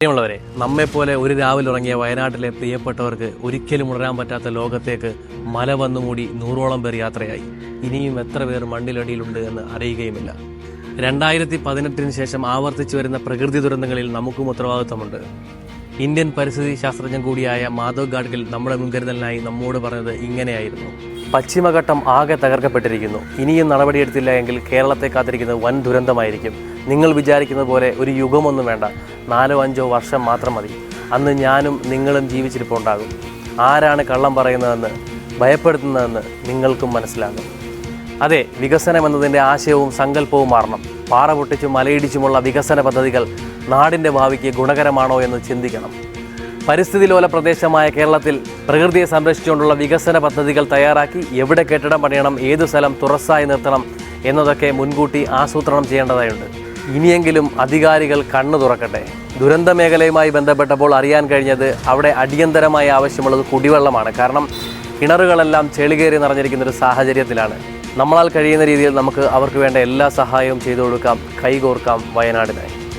പ്രിയമുള്ളവരെ നമ്മെപ്പോലെ ഒരു രാവിലെ ഉറങ്ങിയ വയനാട്ടിലെ പ്രിയപ്പെട്ടവർക്ക് ഒരിക്കലും ഉണരാൻ പറ്റാത്ത ലോകത്തേക്ക് മല വന്നുമൂടി നൂറോളം പേർ യാത്രയായി. ഇനിയും എത്ര പേർ മണ്ണിലടിയിലുണ്ട് എന്ന് അറിയുകയുമില്ല. രണ്ടായിരത്തി പതിനെട്ടിന് ശേഷം ആവർത്തിച്ചു വരുന്ന പ്രകൃതി ദുരന്തങ്ങളിൽ നമുക്കും ഉത്തരവാദിത്തമുണ്ട് ഇന്ത്യൻ പരിസ്ഥിതി ശാസ്ത്രജ്ഞൻ കൂടിയായ മാധവ് ഗാഡ്ഗിൽ നമ്മുടെ മുൻകരുതലിനായി നമ്മോട് പറഞ്ഞത് ഇങ്ങനെയായിരുന്നു. പശ്ചിമഘട്ടം ആകെ തകർക്കപ്പെട്ടിരിക്കുന്നു. ഇനിയും നടപടിയെടുത്തില്ല എങ്കിൽ കേരളത്തെ കാത്തിരിക്കുന്നത് വൻ ദുരന്തമായിരിക്കും. നിങ്ങൾ വിചാരിക്കുന്ന പോലെ ഒരു യുഗമൊന്നും വേണ്ട. നാലോ അഞ്ചോ വർഷം മാത്രം മതി. അന്ന് ഞാനും നിങ്ങളും ജീവിച്ചിരിപ്പുണ്ടാകും. ആരാണ് കള്ളം പറയുന്നതെന്ന് ഭയപ്പെടുത്തുന്നതെന്ന് നിങ്ങൾക്കും മനസ്സിലാകും. അതെ വികസനം എന്നതിന്റെ ആശയവും സങ്കല്പവും മാറണം. പാറ പൊട്ടിച്ചും മലയിടിച്ചുമുള്ള വികസന പദ്ധതികൾ നാടിന്റെ ഭാവിക്ക് ഗുണകരമാണോ എന്ന് ചിന്തിക്കണം. പരിസ്ഥിതി ലോല പ്രദേശമായ കേരളത്തിൽ പ്രകൃതിയെ സംരക്ഷിച്ചുകൊണ്ടുള്ള വികസന പദ്ധതികൾ തയ്യാറാക്കി എവിടെ കെട്ടിടം പണിയണം ഏതു സ്ഥലം തുറസ്സായി നിർത്തണം എന്നതൊക്കെ മുൻകൂട്ടി ആസൂത്രണം ചെയ്യേണ്ടതായുണ്ട്. ഇനിയെങ്കിലും അധികാരികൾ കണ്ണു തുറക്കട്ടെ. ദുരന്ത മേഖലയുമായി ബന്ധപ്പെട്ടപ്പോൾ അറിയാൻ കഴിഞ്ഞത് അവിടെ അടിയന്തരമായി ആവശ്യമുള്ളത് കുടിവെള്ളമാണ്. കാരണം കിണറുകളെല്ലാം ചെളികേറി നിറഞ്ഞിരിക്കുന്ന ഒരു സാഹചര്യത്തിലാണ്. നമ്മളാൽ കഴിയുന്ന രീതിയിൽ നമുക്ക് അവർക്ക് വേണ്ട എല്ലാ സഹായവും ചെയ്തു കൊടുക്കാം. കൈകോർക്കാം വയനാടിനായി.